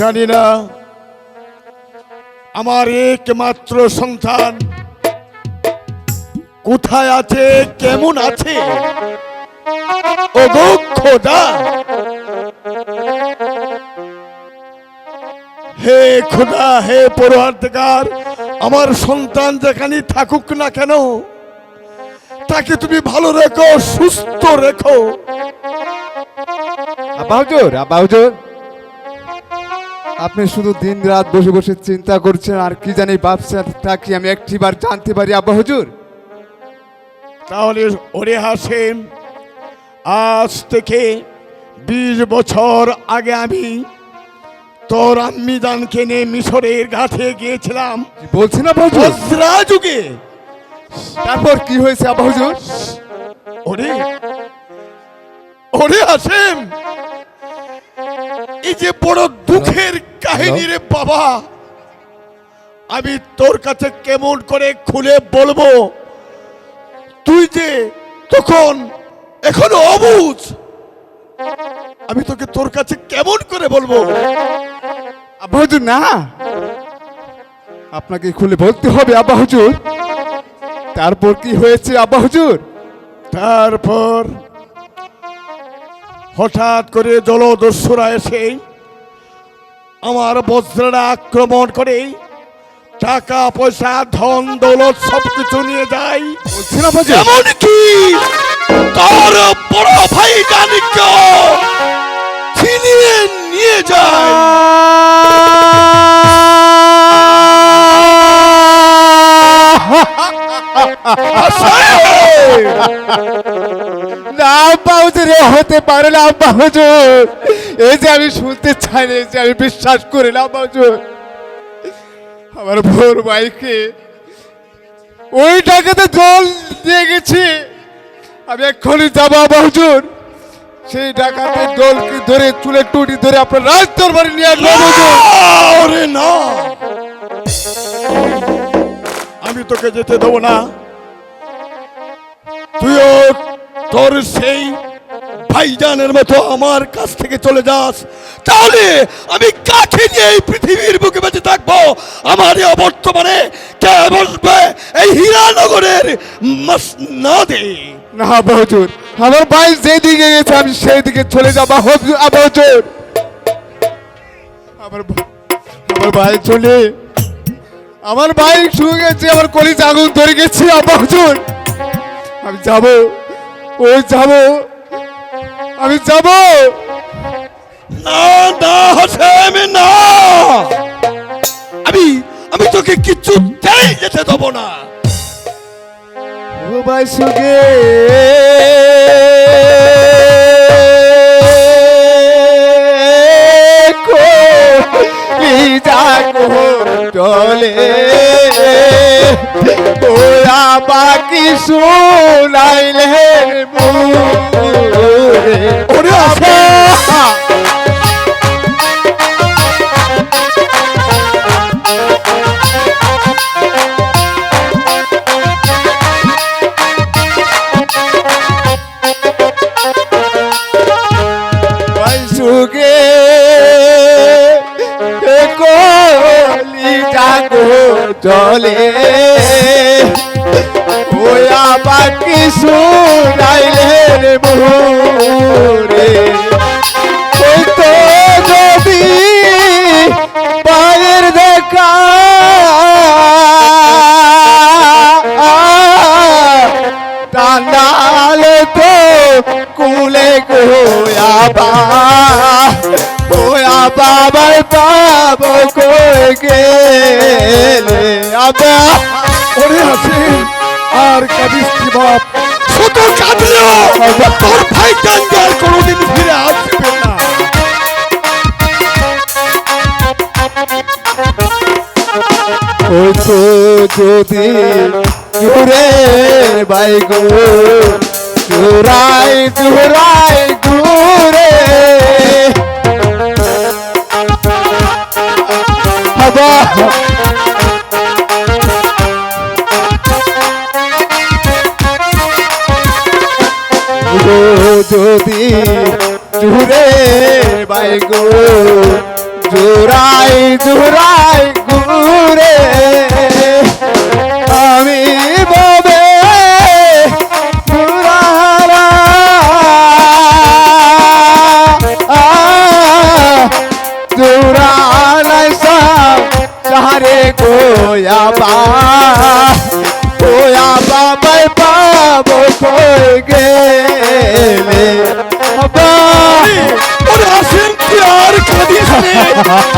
জানি না। আমার একমাত্র সন্তান কোথায় আছে, কেমন আছে? খোদা। হে খোদা, হে পরোয়ারদিগার, আমার সন্তান যেখানে থাকুক না কেন, তাকে তুমি ভালো রেখো, সুস্থ রেখো। আব্বা হুজুর আপনি শুধু দিন রাত বসে বসে চিন্তা করছেন আর কি জানি ভাবছেনটা কি আমি একটিবার জানতে পারি আব্বা হুজুর? তাহলে ওরে হাসেম আজ থেকে বিশ বছর আগে আমি তোর আম্মি দানকে নিয়ে মিশরের ঘাটে গিয়েছিলাম। আব্বা বজ্রা যুগে। তারপর কি হয়েছে আব্বা হুজুর? ওরে ওরে হাসেম এই যে বড় দুঃখের কাহিনী রে বাবা আমি তোর কাছে কেমন করে খুলে বলব? তুই যে তখন এখনও অবুঝ আমি তোকে তোর কাছে কেমন করে বলব? হুজুর না। আপনাকে খুলে বলতে হবে আব্বা হুজুর। তারপর কি হয়েছে আব্বা হুজুর? তারপর হঠাৎ করে জলদস্যুরা এসে আমার বজ্ররা আক্রমণ করে টাকা পয়সা ধন দৌলত সবকিছু নিয়ে এমনকি তোর বড় ভাই ছিনিয়ে নিয়ে যায়। হুজুর হতে পারে না, আব্বা হুজুর। এই যে আমি শুনতে চাই না যে আমি বিশ্বাস করি না, আব্বা হুজুর। আমার ভোর ভাইকে। ওই টাকাতে জল দিয়ে গেছি। আমি এক্ষুনি যাব, আব্বা হুজুর। সেই ডাকাতে দলকে ধরে, চুলে টুটি ধরে আপনার রাজ দরবারে নিয়ে আসব না। আমি তোকে যেতে দেবো না। তুইও তোর সেই ভাইজানের মতো আমার কাছ থেকে চলে যাস। তাহলে আমি কাকে নিয়ে এই পৃথিবীর বুকে বেঁচে থাকব। আমার বর্তমানে কে বসবে এই হীরানগরের মসনদে না আব্বা হুজুর আমার ভাই যেদিকে গেছে, আমি সেই দিকে চলে যাব আমার ভাই চলে। আমার ভাই শুয়ে গেছে আমার কলিজ আগুন ধরে গেছে হুজুর। আমি যাব। ওই যাব। আমি যাব। না না হাসেম না। আমি আমি তোকে কিছুতেই যেতে দেবো না। ও ভাই সুগে চলে বাকি শুনাইলে আবা ওরে হাসিম আর কাঁদিস কি বাপ? শুধু কাঁদলেও তোর ভাই টাঙ্গে আর কোনোদিন ফিরে আসবে না। ওই তো যদি ঘুরে বাইগো চুরাই চুরাই যদি জুড়ে বাইগো জোড়াই জোড়াই ঘুরে আমি ববে জোড়ালাই সব চারে গোয়াবা গেলে আসেন তুই আর কাঁদিস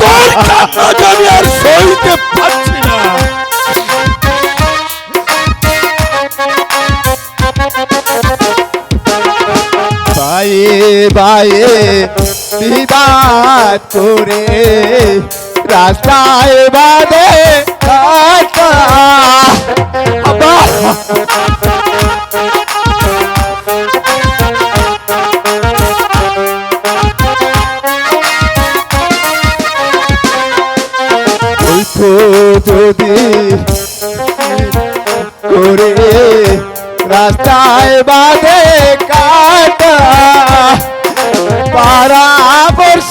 তোর কান্না আমি আর সইতে পারছি না। বায়ে বায়ে বিবাদ করে রাস্তায় বাদে আবার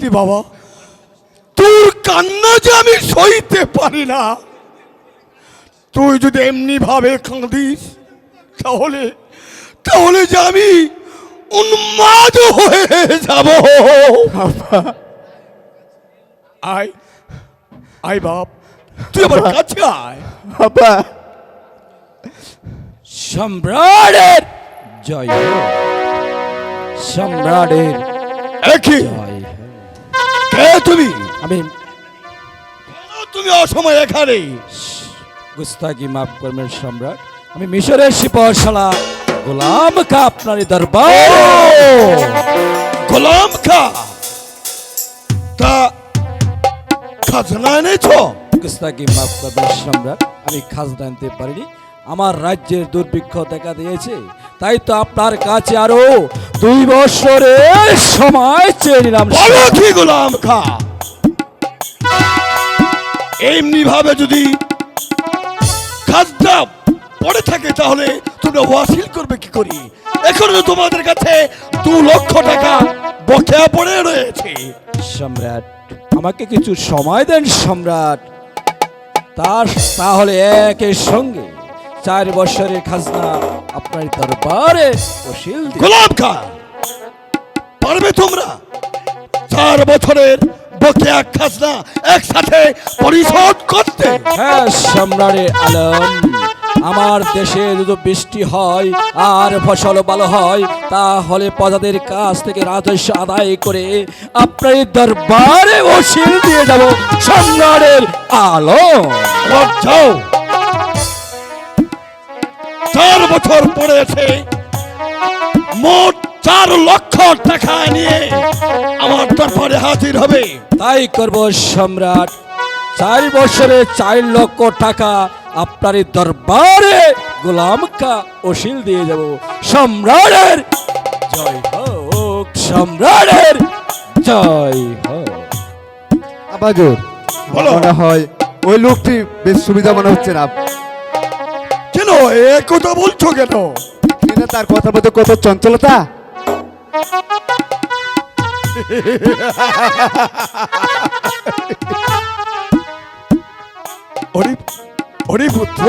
নি বাবা। তোর কান্না যে আমি সইতে পারি না। তুই যদি এমনি ভাবে কাঁদিস তাহলে তাহলে যে আমি উন্মাদ হয়ে যাব। আয় আয় বাপ। তুই আমার কাছে আয়। বাবা। সম্রাটের জয়। সম্রাটের একই। কে তুমি? আমি তুমি অসময় এখানে? গুস্তাকি মাফ করবেন সম্রাট। আমি মিশরের সিপাহশালা গোলাম কা আপনার দরবার। গোলাম খা? তা খাজনা এনেছ? গুস্তাকি মাফ করবেন সম্রাট। আমি খাজনা আনতে পারিনি। আমার রাজ্যের দুর্ভিক্ষ দেখা দিয়েছে। তাই তো আপনার কাছে আরও দুই বছরের সময় চেয়ে নিলাম। কি গোলাম খা। এমনি ভাবে যদি পড়ে থাকে তাহলে তোমরা ওয়াসিল করবে কি করি? এখন তো তোমাদের কাছে দু লক্ষ টাকা বকেয়া পড়ে রয়েছে। সম্রাট আমাকে কিছু সময় দেন সম্রাট। তার তাহলে একের সঙ্গে চার বছরের খাজনা আপনার দরবারে ওসিল দিব। গোলাম খা পারবে তোমরা? চার বছরের বকেয়া খাজনা একসাথে পরিশোধ করতে। হ্যাঁ সম্রাটে আলম আমার দেশে যদি বৃষ্টি হয় আর ফসল ভালো হয় তাহলে প্রজাদের কাছ থেকে রাজস্ব আদায় করে আপনার দরবারে ওসিল দিয়ে যাব সম্রাটের আলম। যাও চার বছর পড়েছে। মোট চার লক্ষ টাকা নিয়ে আমার দরবারে হাজির হবে। তাই করব সম্রাট। চার বছরে চার লক্ষ টাকা আপনার দরবারে গোলামকা ওসিল দিয়ে যাব। সম্রাটের জয় হোক সম্রাটের জয় হোক। আবাজুর বলো। মনে হয় ওই লোকটি বেশ সুবিধা মনে হচ্ছে না। এ কথা বলছো কেন? তার কথা বলতে কত চঞ্চলতা? পুত্র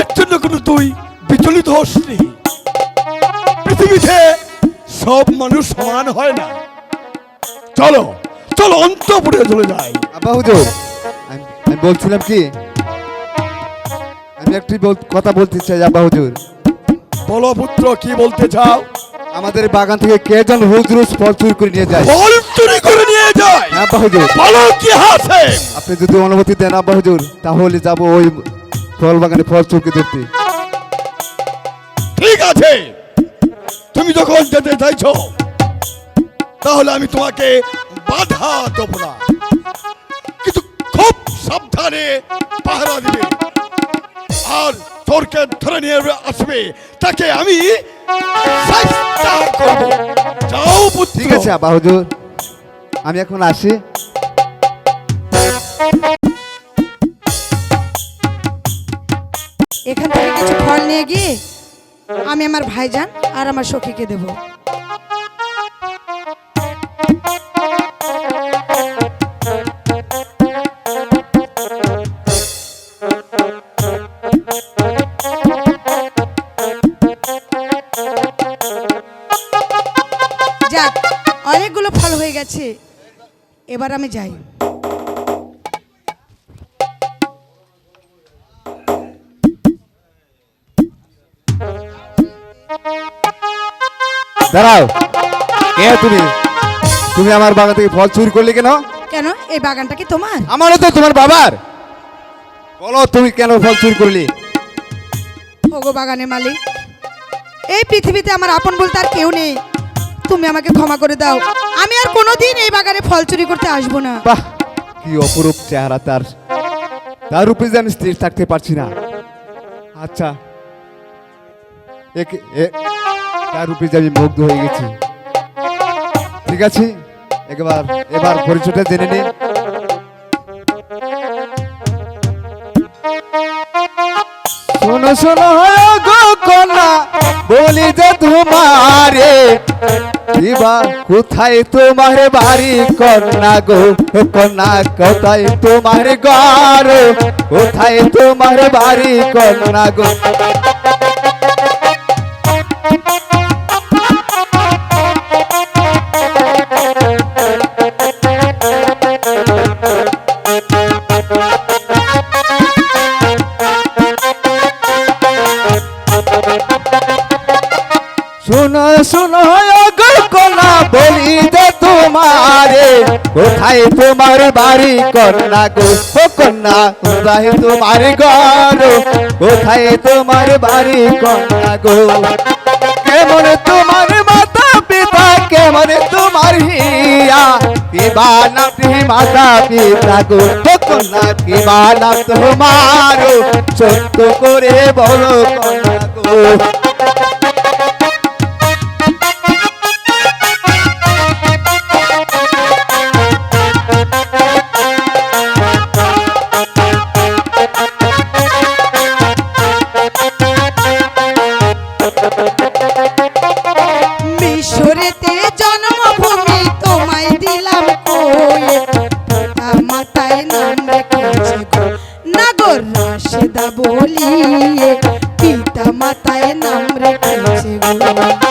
এর জন্য কোনো তুই বিচলিত হসনি। পৃথিবীতে সব মানুষ সমান হয় না। চলো চলো অন্তপুরে চলে যাই। আমি বলছিলাম কি একটি কথা বলতে চাই আব্বা হুজুর। বলো পুত্র কি বলতে চাও? আমাদের বাগান থেকে কে যেন রোজ রোজ ফল চুরি করে নিয়ে যায়? ফল চুরি করে নিয়ে যায়? হ্যাঁ আব্বা হুজুর। বলো কি হাসে আপনি যদি অনুমতি দেন আব্বা হুজুর তাহলে যাব ওই ফল বাগানে ফল চুরকে ধরতে। ঠিক আছে। তুমি যখন যেতে চাইছো তাহলে আমি তোমাকে বাধা দেব না। কিন্তু খুব সাবধানে পাহারা দিবে। আর চোরকে ধরে নিয়ে আসবে। তাকে আমি শাস্তা করব। যাও পুত্র। ঠিক আছে আব্বা হুজুর। আমি এখন আসি। এখান থেকে কিছু ফল নিয়ে গিয়ে আমি আমার ভাইজান আর আমার সখীকে দেব। এবার আমি যাই। দাঁড়াও। কে তুমি? তুমি আমার বাগান থেকে ফল চুরি করলে কেন? কেন? এই বাগানটা কি তোমার? আমারও তো তোমার বাবার। বলো তুমি কেন ফল চুরি করলি? ওগো বাগানের মালিক এই পৃথিবীতে আমার আপন বলতে আর কেউ নেই। তুমি আমাকে ক্ষমা করে দাও। আমি আর কোনোদিন এই বাগানে ফল চুরি করতে আসব না। বাহ, কি অপরূপ চেহারা তার। তার উপরে যে আমি স্থির থাকতে পারছি না। আচ্ছা তার উপরে আমি মুগ্ধ হয়ে গেছি। ঠিক আছে, একবার এবার পরিচয়টা জেনে নিন শোনো শোনো গো কন্যা, বলি যে তোমারে, দিবা কোথায় তোমার বাড়ি কন্যা গো? কন্যা, কোথায় তোমার ঘর? কোথায় তোমার বাড়ি কন্যা গো? শোনো শোনো গো কন্যা বলি যে তোমারে, কোথায় তোমার বাড়ি, কন্যা গো, ও কন্যা, কোথায় তোমার ঘর, কোথায় তোমার বাড়ি, কন্যা গো? কেমন তোমার মাতা পিতা, কেমন তোমার হিয়া? কি বানাম তুমি মাতা পিতা গো, ও কন্যা, কি বানাম তোমার? সত্য করে বলো, কন্যা গো। নাগর রাশেদা বলিয়ে পিতা মাতায় নাম রেখেছে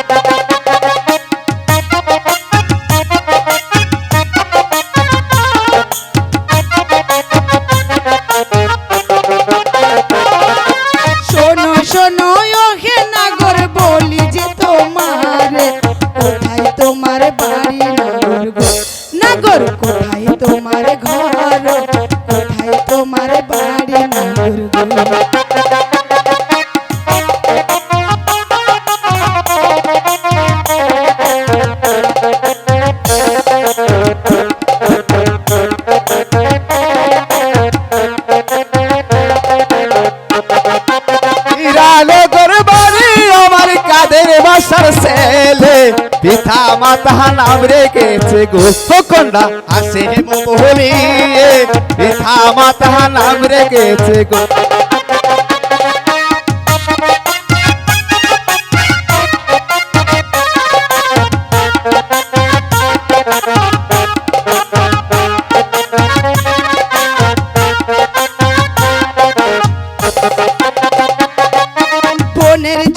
পিতা মাতা নাম রেখেছে গো কন্যা আসে বলি পিতা মাতা নাম রেখেছে গো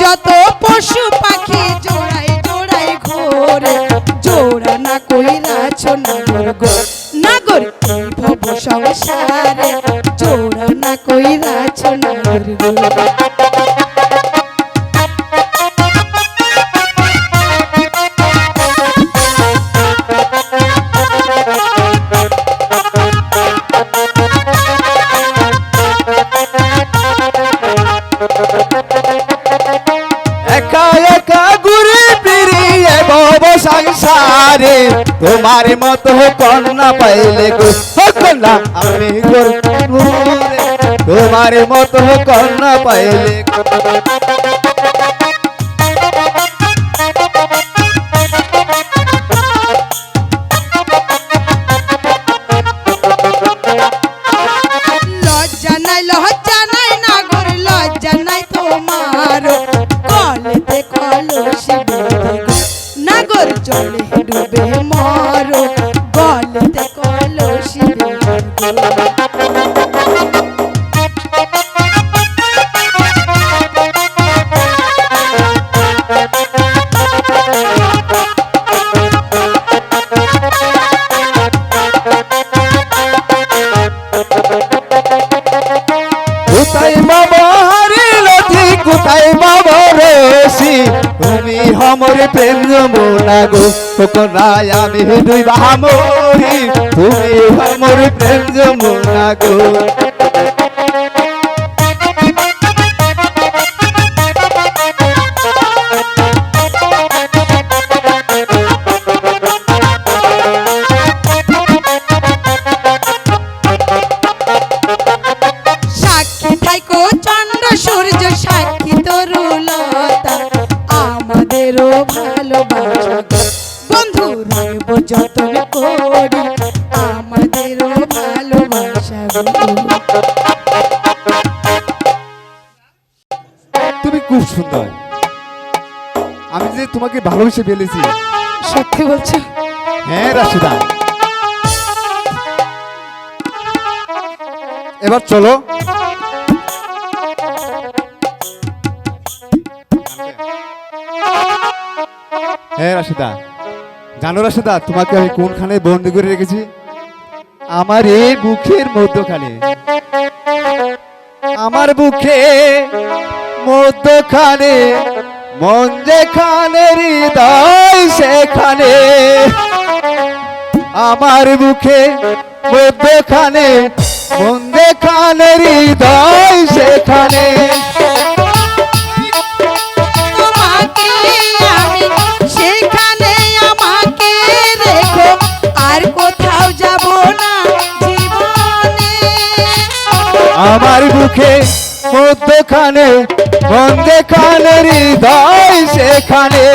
যত পশু সংসারে চোরানা কইরা ছোনার গো তোমার মতো পড়না পাইলে গো কন্যা আমি। তোমার মতো কন্যা পাইলে গো কোনায় আমি দুই বাহামরি তুমি আমার প্রেম যমুনা গো। যতন করি আমাদেরও ভালোবাসা তুমি খুব সুন্দর। আমি যে তোমাকে ভালোবেসে ফেলেছি। সত্যি বলছো? হ্যাঁ রাশিদা। এবার চলো। হ্যাঁ রাশিদা। জানো তোমাকে আমি কোনখানে বন্দি করে রেখেছি? আমার এই বুকের মধ্যখানে। আমার বুকে মধ্যখানে, মন যেখানে, হৃদয় সেখানে। আমার বুকে মধ্যখানে, মন যেখানে, হৃদয় সেখানে। আমার বুকে মধ্যখানে যেখানে হৃদয় সেখানে।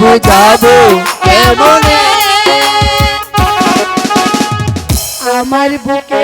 বোঝাবো কেমনে? আমার বুকের